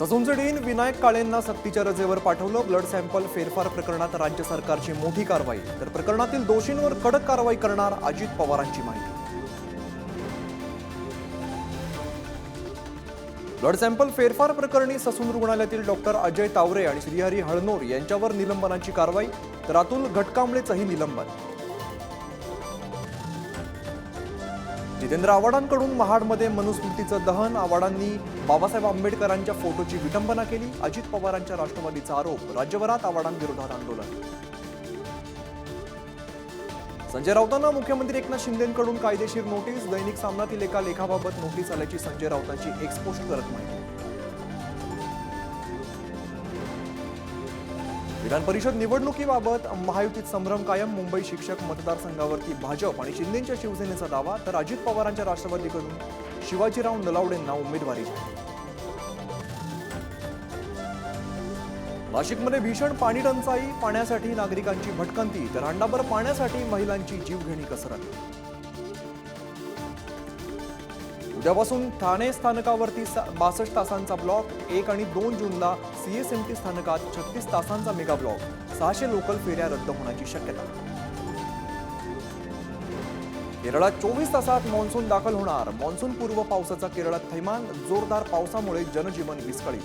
ससूनचे विनायक काळेंना सक्तीच्या रजेवर पाठवलं ब्लड सॅम्पल फेरफार प्रकरणात राज्य सरकारची मोठी कारवाई. तर प्रकरणातील दोषींवर कडक कारवाई करणार अजित पवारांची माहिती. ब्लड सॅम्पल फेरफार प्रकरणी ससून रुग्णालयातील डॉक्टर अजय तावरे आणि श्रीहरी हळनोर यांच्यावर निलंबनाची कारवाई. तर अतुल घटकांबळेचंही निलंबन. जितेंद्र आव्हाडांकडून महाडमध्ये मनुस्मृतीचं दहन आव्हाडांनी बाबासाहेब आंबेडकरांच्या फोटोची विटंबना केली. अजित पवारांच्या राष्ट्रवादीचा आरोप राज्यभरात आव्हाडांविरोधात आंदोलन. संजय राऊतांना मुख्यमंत्री एकनाथ शिंदेकडून कायदेशीर नोटीस दैनिक सामनातील एका लेखाबाबत नोटीस आल्याची संजय राऊतांची एक्सपोस्ट करत माहिती. विधान परिषद निवडणुकीबाबत महायुतीत संभ्रम कायम मुंबई शिक्षक मतदारसंघावरती भाजप आणि शिंदेंच्या शिवसेनेचा दावा तर अजित पवारांच्या राष्ट्रवादीकडून. शिवाजीराव नलावडेंना उमेदवारी. नाशिकमध्ये भीषण पाणी टंचाई पाण्यासाठी नागरिकांची भटकंती तर अंडाभर पाण्यासाठी महिलांची जीवघेणी कसरत. उद्यापासून ठाणे स्थानकावरती बासष्ट तासांचा ब्लॉक एक आणि दोन जूनला सीएसएमटी स्थानकात छत्तीस तासांचा मेगा ब्लॉक. सहाशे लोकल फेऱ्या रद्द होण्याची शक्यता. केरळात चोवीस तासात मान्सून दाखल होणार. मान्सून पूर्व पावसाचा केरळात थैमान जोरदार पावसामुळे जनजीवन विस्कळीत.